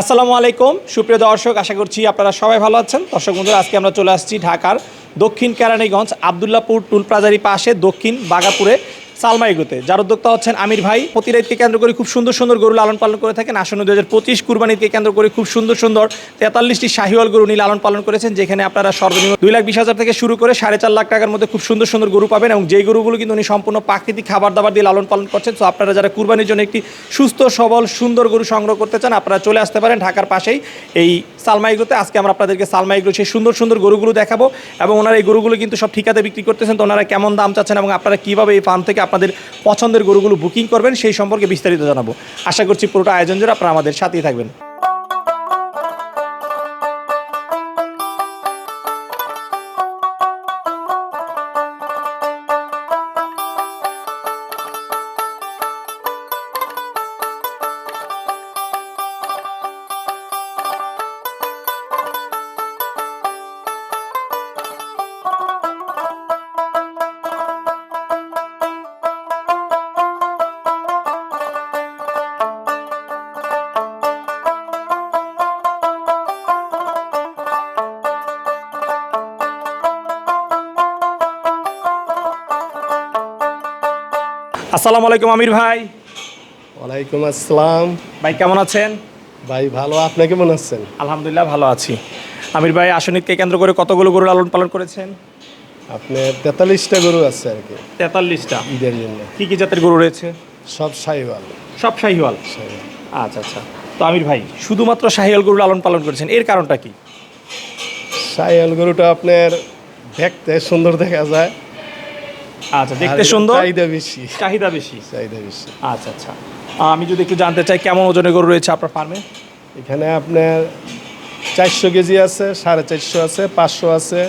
আসসালামু আলাইকুম। সুপ্রিয় দর্শক, আশা করছি আপনারা সবাই ভালো আছেন। দর্শক বন্ধুরা, আজকে আমরা চলে আসছি ঢাকার দক্ষিণ কেরানীগঞ্জ আবদুল্লাপুর টুল প্লাজারি পাশে দক্ষিণ বাগাপুরে। সালমাইগুতে যার উদ্যোক্তা হচ্ছেন আমির ভাই। প্রতিরাইতকে কেন্দ্র করে খুব সুন্দর সুন্দর গরু লালন পালন করে থাকেন। আসন্ন দু হাজার পঁচিশ কুরবানিকে কেন্দ্র করে খুব সুন্দর সুন্দর তেতাল্লিশটি শাহিওয়াল গরু উনি লালন পালন করেছেন, যেখানে আপনারা সর্বনিম্ন দুই লাখ বিশ হাজার থেকে শুরু করে সাড়ে চার লাখ টাকার মধ্যে খুব সুন্দর সুন্দর গরু পাবেন এবং যেই গরুগুলো কিন্তু উনি সম্পূর্ণ প্রাকৃতিক খাবার দাবার দিয়ে লালন পালন করছেন, তো আপনারা যারা কুরবানির জন্য একটি সুস্থ, সবল, সুন্দর গরু সংগ্রহ করতে চান, আপনারা চলে আসতে পারেন ঢাকার পাশেই এই সালমাইগুলোতে আজকে আমরা আপনাদেরকে সালমাইগুলো সেই সুন্দর সুন্দর গরুগুলো দেখাবো এবং ওনারা এই গরুগুলো কিন্তু সব ঠিকাতে বিক্রি করতেছেন, তো ওনারা কেমন দাম চাচ্ছেন এবং আপনারা কীভাবে এই ফার্ম থেকে আপনাদের পছন্দের গরুগুলো বুকিং করবেন, সেই সম্পর্কে বিস্তারিত জানাব। আশা করছি পুরোটা আয়োজন জুড়ে আপনারা আমাদের সাথেই থাকবেন। আসসালামু আলাইকুম আমির ভাই। ওয়ালাইকুম আসসালাম। ভাই কেমন আছেন? ভাই ভালো। আপনি কেমন আছেন? আলহামদুলিল্লাহ ভালো আছি। আমির ভাই আসনিককে কেন্দ্র করে কতগুলো গরু লালন পালন করেছেন? আপনার তেতাল্লিশটা গরু আছে আর কি। তেতাল্লিশটা? ঈদের জন্য। কী কী জাতের গরু রয়েছে? সব সাইওয়াল সব শাহিওয়াল? আচ্ছা আচ্ছা। তো আমির ভাই শুধুমাত্র শাহিওয়াল গরু লালন পালন করেছেন এর কারণটা কি? সাইওয়াল গরুটা আপনার দেখতে সুন্দর দেখা যায়। আচ্ছা দেখতে সুন্দর? চাহিদা বেশি। চাহিদা বেশি? চাহিদা বেশি। আচ্ছা আচ্ছা। আমি যদি একটু জানতে চাই কেমন ওজনের গরু রয়েছে আপনার ফার্মে? এখানে আপনার চারশো কেজি আছে সাড়ে চারশো আছে পাঁচশো আছে।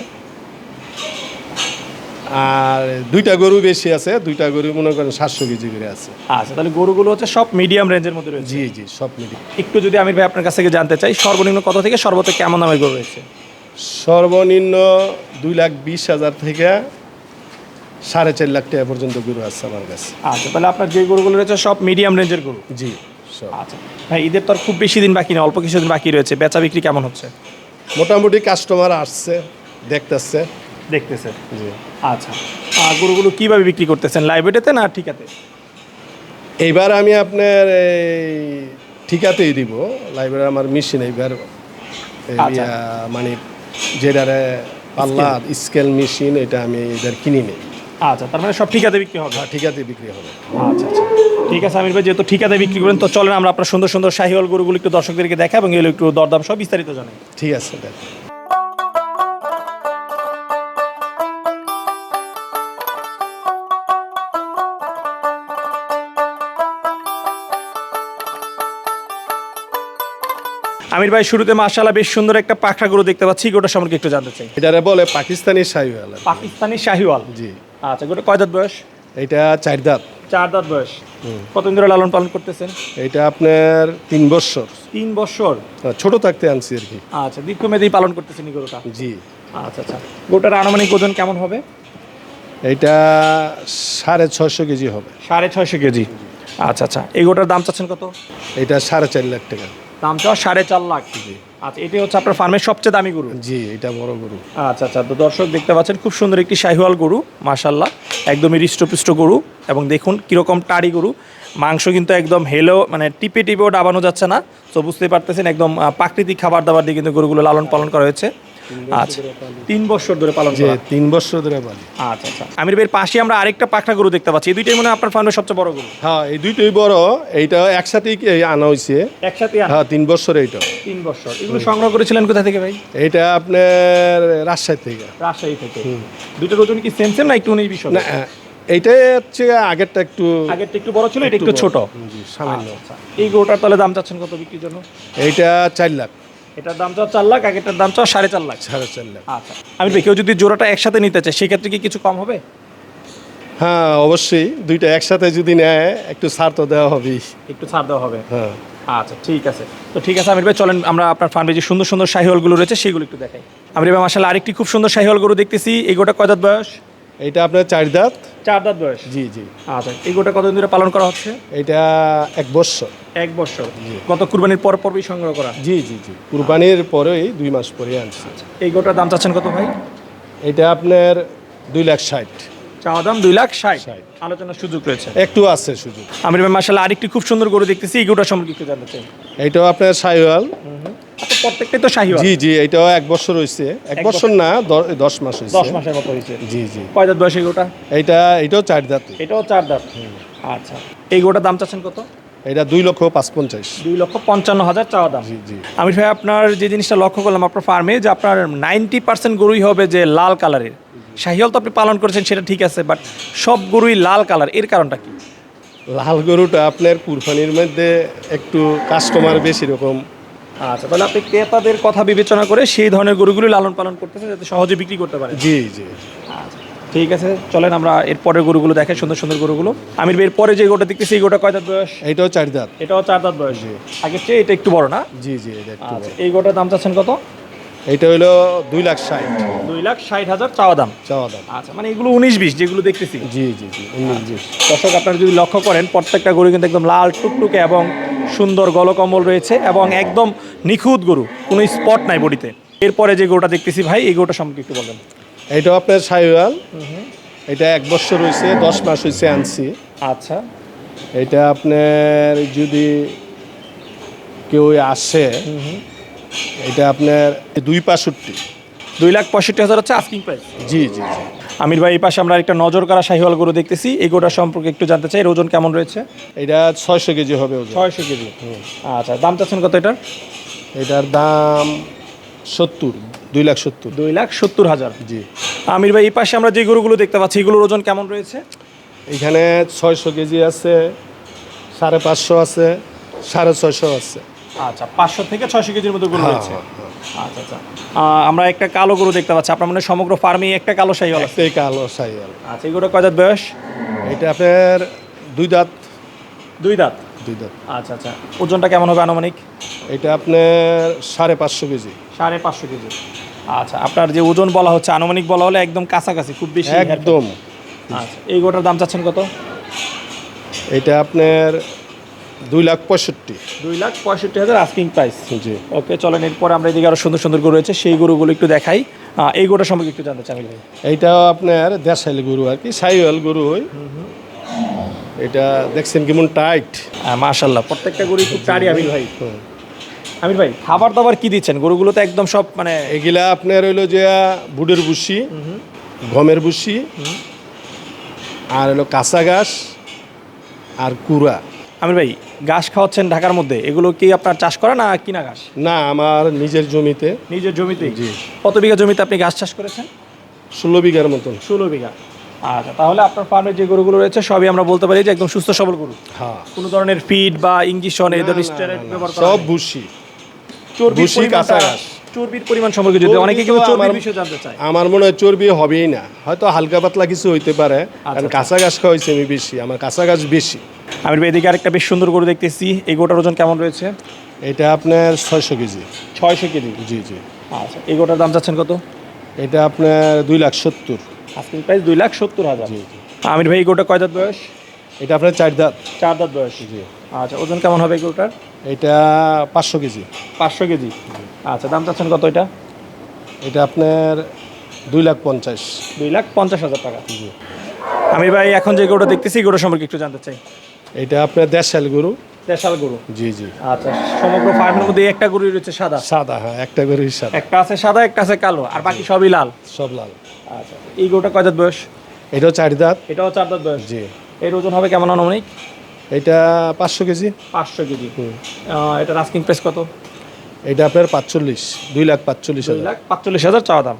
আর দুইটা গরু বেশি আছে দুইটা গরু মনে করেন সাতশো কেজি করে আছে। আচ্ছা তাহলে গরুগুলো হচ্ছে সব মিডিয়াম রেঞ্জের মধ্যে রয়েছে। জি জি সব মিডিয়াম একটু যদি আমি ভাই আপনার কাছ থেকে জানতে চাই সর্বনিম্ন কত থেকে সর্বোচ্চ কেমন দামের গরু রয়েছে? সর্বনিম্ন দুই লাখ বিশ হাজার থেকে সাড়ে চার লাখ টাকা পর্যন্ত গরু আছে আমার কাছে। আচ্ছা তাহলে আপনার যে গরুগুলো রয়েছে সব মিডিয়াম রেঞ্জের গরু? জি আচ্ছা ভাই ঈদের তো আর খুব বেশি দিন বাকি না অল্প কিছুদিন বাকি রয়েছে। বেচা বিক্রি কেমন হচ্ছে? মোটামুটি কাস্টমার আসছে দেখতেছে। দেখতেছে। জি। আচ্ছা আর গরুগুলো কীভাবে বিক্রি করতেছেন লাইব্রেরিতে না ঠিকাতে? এইবার আমি আপনার এই ঠিকাতেই দিব লাইব্রেরি আমার মেশিন এইবার এই আচ্ছা। মানে যেটারে পাল্লা স্কেল মেশিন এটা আমি এবার কিনি নিই আচ্ছা তার মানে সব ঠিকাতে বিক্রি হবে। আর ঠিকাতে বিক্রি হবে। আচ্ছা আচ্ছা। ঠিক আছে আমির ভাই যেহেতু ঠিকাতে বিক্রি করেন তো চলেন আমরা আপনার সুন্দর সুন্দর শাহিওয়াল গরুগুলো একটু দর্শকদেরকে দেখা এবং এগুলো একটু দরদাম সব বিস্তারিত জানাই। ঠিক আছে আমির ভাই শুরুতে মাশাআল্লাহ বেশ সুন্দর একটা পাখরা গরু দেখতে পাচ্ছি গোটা সম্পর্কে একটু জানতে চাই। এটারে বলে পাকিস্তানি সাইওয়াল পাকিস্তানি শাহিওয়াল? জি। আচ্ছা গোটা কয় দাঁত বয়স? এটা চার দাঁত। চার দাঁত বয়স। কতদিন ধরে লালন পালন করতেছেন? এটা আপনার তিন বছর। তিন বছর? ছোট থাকতে আনছি আর কি। আচ্ছা দীর্ঘমেয়াদী পালন করতেছেন এই গরুটা? জি। আচ্ছা আচ্ছা। গোটার আনুমানিক ওজন কেমন হবে? এটা সাড়ে ছশো কেজি হবে। সাড়ে ছয়শো কেজি। আচ্ছা আচ্ছা। এই গোটার দাম চাচ্ছেন কত? এটা সাড়ে চার লাখ টাকা। দাম চাওয়া সাড়ে চার লাখ। আচ্ছা এটি হচ্ছে আপনার ফার্মের সবচেয়ে দামি গরু? জি এটা বড় গরু। আচ্ছা আচ্ছা তো দর্শক দেখতে পাচ্ছেন খুব সুন্দর একটি শাহিওয়াল গরু মাশাল্লাহ একদমই হৃষ্টপুষ্ট গরু এবং দেখুন কীরকম টাড়ি গরু। মাংস কিন্তু একদম হেলেও মানে টিপে টিপেও ডাবানো যাচ্ছে না। তো বুঝতেই পারতেছেন একদম প্রাকৃতিক খাবার দাবার দিয়ে কিন্তু গরুগুলো লালন পালন করা হয়েছে। আচ্ছা। তিন বছর ধরে পালন করা। তিন বছর ধরে পালি আচ্ছা আচ্ছা। আমির ভাইয়ের পাশে আমরা আরেকটা পাখরা গরু দেখতে পাচ্ছি। এই দুইটাই মনে হয় আপনার ফার্মের সবচেয়ে বড় গরু। হ্যাঁ এই দুইটাই বড়। এইটা একসাথেই আনা হয়েছে একসাথে হ্যাঁ তিন বছর এইটা। তিন বছর। এগুলো সংগ্রহ করেছিলেন কোথা থেকে ভাই? এইটা আপনার রাজশাহী থেকে। রাজশাহী থেকে। দুটোর ওজন কি সেম সেম না একটু বিষয়? না এইটা হচ্ছে আগেরটা একটু আগেরটা একটু বড় ছিল এটা একটু ছোট। সামান্য। আচ্ছা, এই গরুটার তাহলে দাম চাচ্ছেন কত বিক্রির জন্য? এইটা চার লাখ। এটার দাম চাও চার লাখ আগেরটার দাম চাও সাড়ে চার লাখ। সাড়ে চার লাখ। আচ্ছা আমি ভাই কেউ যদি জোড়াটা একসাথে নিতে চায় সেক্ষেত্রে কি কিছু কম হবে? হ্যাঁ অবশ্যই দুইটা একসাথে যদি নেয় একটু ছাড় তো দেওয়া হবেই। একটু ছাড় দেওয়া হবে? হ্যাঁ। আচ্ছা ঠিক আছে। তো ঠিক আছে আমির ভাই চলেন আমরা আপনার ফার্মে যে সুন্দর সুন্দর শাহিওয়ালগুলো রয়েছে সেগুলো একটু দেখাই। আমির ভাই মাসাল আরেকটি খুব সুন্দর শাহিওয়াল গরু দেখতেছি এই গোটা কয় দাঁত বয়স? এটা আপনার চার দাঁত। চার দাঁত বয়স। জি জি। আচ্ছা এই গোটা কতদিন ধরে পালন করা হচ্ছে? এটা এক বছর। এক বছর। গত কুরবানির পর পরই সংগ্রহ করা? জি জি জি। কুরবানির পরেই দুই মাস পরে আনছি। এই গোটার দাম চাচ্ছেন কত ভাই? এটা আপনার দুই লাখ ষাট। চাওয়া দাম দুই লাখ ষাট। আলোচনার সুযোগ রয়েছে। একটু আছে সুযোগ। ভাই মাসাল্লাহ আরেকটি খুব সুন্দর গরু দেখতেছি এই গোটা সম্পর্কে একটু জানতে চাই। এইটাও আপনার সাইওয়াল। আচ্ছা প্রত্যেকটাই তো জি জি এটাও এক বছর হয়েছে এক বছর না দশ মাস দশ মাসের মতো হয়েছে জি জি। কয় দাঁত বয়স গোটা? এইটা এটাও চার দাঁত এটাও চার দাঁত আচ্ছা। এই গোটার দাম চাচ্ছেন কত? এটা দুই লক্ষ পাঁচ পঞ্চাশ দুই লক্ষ পঞ্চান্ন হাজার চাওয়া দাম। জি জি। আমির ভাই আপনার যে জিনিসটা লক্ষ্য করলাম আপনার ফার্মে যে আপনার নাইনটি পার্সেন্ট গরুই হবে যে লাল কালারের। শাহিয়াল তো আপনি পালন করেছেন সেটা ঠিক আছে বাট সব গরুই লাল কালার। এর কারণটা কি? লাল গরুটা আপনার কুরবানির মধ্যে একটু কাস্টমার বেশি রকম। আচ্ছা তাহলে আপনি ক্রেতাদের কথা বিবেচনা করে সেই ধরনের গরুগুলো লালন পালন করতেছেন যাতে সহজে বিক্রি করতে পারেন। জি জি আচ্ছা ঠিক আছে চলেন আমরা এর পরের গরুগুলো দেখাই সুন্দর সুন্দর গরুগুলো। ভাই এর পরে যে গোটা দেখতেছি এই গোটা কয় দাঁত বয়স? এইটাও চার দাঁত। এটাও চার দাঁত বয়স। আগের চেয়ে এটা একটু বড় না? জি জি এটা একটু আচ্ছা বড়। এই গোটার দাম চাচ্ছেন কত? এইটা হলো দুই লাখ ষাট। দুই লাখ ষাট হাজার চাওয়া দাম। চাওয়া দাম। আচ্ছা মানে এগুলো উনিশ বিশ যেগুলো দেখতেছি। জি জি জি উনিশ বিশ। দর্শক আপনারা যদি লক্ষ্য করেন প্রত্যেকটা গরু কিন্তু একদম লাল টুকটুকে এবং সুন্দর গলকম্বল রয়েছে এবং একদম নিখুঁত গরু কোনো স্পট নাই বডিতে। এরপরে যে গরুটা দেখতেছি ভাই এই গরুটা সম্পর্কে একটু বলবেন এইটাও আপনার সাইওয়াল। এটা এক বছর হয়েছে দশ মাস হয়েছে আনছি। আচ্ছা। এটা আপনার যদি কেউ আসে এটা আপনার দুই পাঁষট্টি দুই লাখ পঁয়ষট্টি হাজার হচ্ছে আস্কিং প্রাইস জি জি জি। আমির ভাই এই পাশে আমরা একটা নজর করা শাহিওয়াল গরু দেখতেছি। এই গরুটার সম্পর্কে একটু জানতে চাই এর ওজন কেমন রয়েছে? এটা ছয়শো কেজি হবে ওজন। ছয়শো কেজি। আচ্ছা দাম চাচ্ছেন কত এটার? এটার দাম সত্তর দুই লাখ সত্তর। দুই লাখ সত্তর হাজার। জি। আমির ভাই এই পাশে আমরা যে গরুগুলো দেখতে পাচ্ছি এগুলোর ওজন কেমন রয়েছে? এখানে ছয়শো কেজি আছে সাড়ে পাঁচশো আছে সাড়ে ছয়শো আছে। আচ্ছা পাঁচশো থেকে ছয়শো কেজির মতো গরু হ্যাঁ, রয়েছে। আচ্ছা আচ্ছা। আমরা একটা কালো গরু দেখতে পাচ্ছি। আপনার মানে সমগ্র ফার্মে একটা কালো শাহিওয়াল আছে? কালো সাইয়াল আচ্ছা এই গরুটা কয় দাঁত বয়স? এটা আপনার দুই দাঁত। দুই দাঁত? দুই দাঁত। আচ্ছা আচ্ছা। ওজনটা কেমন হবে আনুমানিক? এটা আপনার সাড়ে পাঁচশো কেজি। সাড়ে পাঁচশো কেজি। আচ্ছা আপনার যে ওজন বলা হচ্ছে আনুমানিক বলা হলে একদম কাছাকাছি খুব বেশি একদম। আচ্ছা এই গোটার দাম চাচ্ছেন কত? এটা আপনার দুই লাখ পঁয়ষট্টি। দুই লাখ পঁয়ষট্টি হাজার আস্কিং প্রাইস জি। ওকে চলেন এরপরে আমরা এদিকে আরও সুন্দর সুন্দর গরু রয়েছে সেই গরুগুলো একটু দেখাই। এই গোটা সম্পর্কে একটু জানতে চাই ভাই। এইটাও আপনার দেশাইল গরু আর কি সাইওয়াল গরু হয় এটা দেখছেন কেমন টাইট মাশাল্লাহ প্রত্যেকটা গরু খুব টাড়ি আমির ভাই। আমির ভাই খাবার দাবার কি দিচ্ছেন? গরুগুলো তো একদম সব মানে এগুলা আপনার হইল যে বুটের বুসি গমের বুসি আর হলো কাঁচা ঘাস আর কুড়া। আমির ভাই ঘাস খাওয়াচ্ছেন ঢাকার মধ্যে এগুলো কি আপনার চাষ করা না কিনা ঘাস? না আমার নিজের জমিতে। নিজের জমিতে? জি। কত বিঘা জমিতে আপনি ঘাস চাষ করেছেন? ষোলো বিঘার মতন। ষোলো বিঘা। আচ্ছা তাহলে আপনার ফার্মের যে গরুগুলো রয়েছে সবই আমরা বলতে পারি যে একদম সুস্থ সবল গরু। হ্যাঁ। কোনো ধরনের ফিড বা ইঞ্জেকশন এই ধরনের স্টেরয়েড ব্যবহার করা সব চর্বির ভুসি, কাঁচা ঘাস। চর্বির পরিমাণ সম্পর্কে যদি অনেকে চর্বি কিন্তু চর্বির আমার- বিষয়ে জানতে চায়। আমার মনে হয় চর্বি হবেই না। হয়তো হালকা পাতলা কিছু হইতে পারে কারণ আচ্ছা। কাঁচা ঘাস খাওয়াইছি আমি বেশি আমার কাঁচা ঘাস বেশি। আমির ভাই এদিকে আরেকটা বেশ সুন্দর গরু দেখতেছি। এই গোটার ওজন কেমন রয়েছে? এটা আপনার ছয়শো কেজি। ছয়শো কেজি? জি জি। আচ্ছা এই গোটার দাম চাচ্ছেন কত? এটা আপনার দুই লাখ সত্তর। আস্কিং প্রাইস দুই লাখ সত্তর হাজার। আমির ভাই এই গোটা কয় দাঁত বয়স? এটা আপনার চার দাঁত। চার দাঁত বয়স। জি। আচ্ছা ওজন কেমন হবে এই গরুটার? এটা পাঁচশো কেজি। পাঁচশো কেজি? আচ্ছা দাম চাচ্ছেন কত এটা? এটা আপনার দুই লাখ পঞ্চাশ। দুই লাখ পঞ্চাশ হাজার টাকা। জি। আমি ভাই এখন যে গোটা দেখতেছি গরু সম্পর্কে একটু জানতে চাই। এটা আপনার দেশাল গরু। দেশাল গরু? জি জি। আচ্ছা সমগ্র ফার্মের মধ্যে একটা গরুই রয়েছে সাদা? সাদা হ্যাঁ একটা গরুই সাদা। একটা আছে সাদা একটা আছে কালো আর বাকি সবই লাল? সব লাল। আচ্ছা এই গরুটা কয় দাঁত বয়স? এটাও চার দাঁত। এটাও চার দাঁত বয়স? জি। এর ওজন হবে কেমন আনুমানিক? এটা পাঁচশো কেজি। পাঁচশো কেজি। আহ, এটার আস্কিং প্রাইস কত? এটা আপনার পাঁচচল্লিশ দুই লাখ পাঁচচল্লিশ হাজার। লাখ পাঁচচল্লিশ হাজার চাওয়া দাম।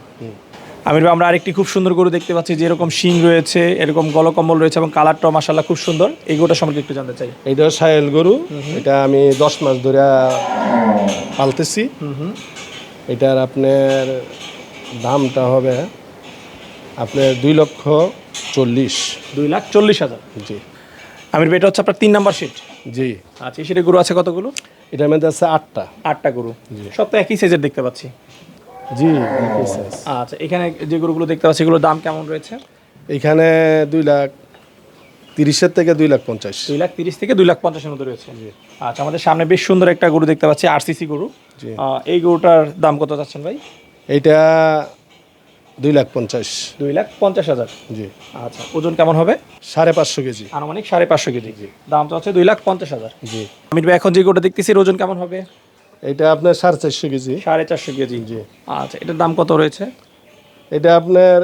আমির আমরা আরেকটি খুব সুন্দর গরু দেখতে পাচ্ছি যে এরকম শিং রয়েছে এরকম গলকম্বল রয়েছে এবং কালারটাও মাসাল্লাহ খুব সুন্দর। এই গরুটা সম্পর্কে একটু জানতে চাই। এটাও সায়েল গরু এটা আমি দশ মাস ধরে পালতেছি। এটার আপনার দামটা হবে আপনার দুই লক্ষ চল্লিশ। দুই লাখ চল্লিশ হাজার। জি। আমির এটা হচ্ছে আপনার তিন নাম্বার সিট? জি। আচ্ছা সিটে গরু আছে কতগুলো? এটার মধ্যে আছে আটটা। আটটা গরু। সব তো একই সাইজের দেখতে পাচ্ছি। জি আচ্ছা এখানে যে গরুগুলো দেখতে পাচ্ছি এগুলোর দাম কেমন রয়েছে? এখানে দুই লাখ তিরিশের থেকে দুই লাখ পঞ্চাশ। দুই লাখ তিরিশ থেকে দুই লাখ পঞ্চাশের মধ্যে রয়েছে। আচ্ছা আমাদের সামনে বেশ সুন্দর একটা গরু দেখতে পাচ্ছি আরসিসি গরু। জি। এই গরুটার দাম কত চাচ্ছেন ভাই? এইটা দুই লাখ পঞ্চাশ। দুই লাখ পঞ্চাশ হাজার। জি। আচ্ছা ওজন কেমন হবে? সাড়ে পাঁচশো কেজি। আনুমানিক সাড়ে পাঁচশো কেজি। দাম তো হচ্ছে দুই লাখ পঞ্চাশ হাজার। জি। ভাই এখন যে গরুটা দেখতেছি ওজন কেমন হবে? এটা আপনার সাড়ে চারশো কেজি। সাড়ে চারশো কেজি। জি। আচ্ছা এটার দাম কত রয়েছে? এটা আপনার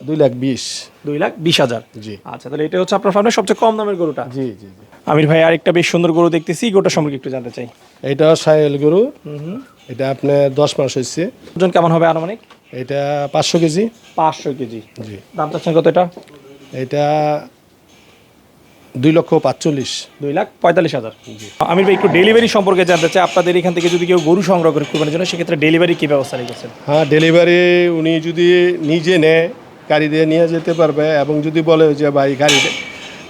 দুই লাখ বিশ। দুই লাখ বিশ হাজার। জি। আচ্ছা তাহলে এটা হচ্ছে আপনার ফার্মের সবচেয়ে কম দামের গরুটা। জি জি জি। আমির ভাই আরেকটা বেশ সুন্দর গরু দেখতেছি গরুটা সম্পর্কে একটু জানতে চাই। এটা সাহেল গরু। এটা আপনার দশ মাস হয়েছে। ওজন কেমন হবে আনুমানিক? এটা পাঁচশো কেজি। পাঁচশো কেজি। জি। দাম চাচ্ছেন কত এটা? এটা দুই লক্ষ পাঁচচল্লিশ। দুই লাখ পঁয়তাল্লিশ হাজার। আমির ভাই একটু ডেলিভারি সম্পর্কে জানতে চাই। আপনাদের এখান থেকে যদি কেউ গরু সংগ্রহ করে কুরবানির জন্য সেক্ষেত্রে ডেলিভারি কী ব্যবস্থা রেখেছেন? হ্যাঁ ডেলিভারি উনি যদি নিজে নেয় গাড়ি দিয়ে নিয়ে যেতে পারবে এবং যদি বলে যে ভাই গাড়ি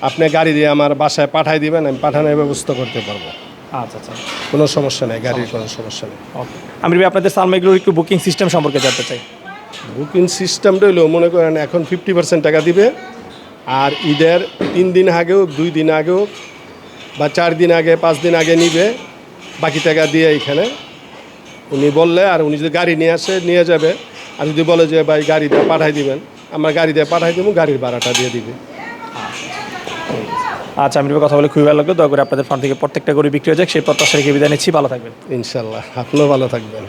আপনি গাড়ি দিয়ে আমার বাসায় পাঠাই দিবেন আমি পাঠানোর ব্যবস্থা করতে পারব। আচ্ছা আচ্ছা। কোনো সমস্যা নেই গাড়ির কোনো সমস্যা নেই। ওকে আমির ভাই আপনাদের সালমাইগুলোর একটু বুকিং সিস্টেম সম্পর্কে জানতে চাই। বুকিং সিস্টেমটা হলো মনে করেন এখন ফিফটি পার্সেন্ট টাকা দিবে আর ঈদের তিন দিন আগেও দুই দিন আগেও বা চার দিন আগে পাঁচ দিন আগে নিবে বাকি টাকা দিয়ে এখানে উনি বললে আর উনি যদি গাড়ি নিয়ে আসে নিয়ে যাবে আর যদি বলে যে ভাই গাড়ি দিয়ে পাঠাই দিবেন আমরা গাড়ি দিয়ে পাঠাই দেবো গাড়ির ভাড়াটা দিয়ে দিবে। আচ্ছা আমি কথা বলে খুবই ভালো লাগল। দয়া করে আপনাদের ফার্ম থেকে প্রত্যেকটা গরু বিক্রি হয়ে যাক সেই প্রত্যাশা রেখে বিদায় নিচ্ছি। ভালো থাকবেন। ইনশাল্লাহ আপনিও ভালো থাকবেন।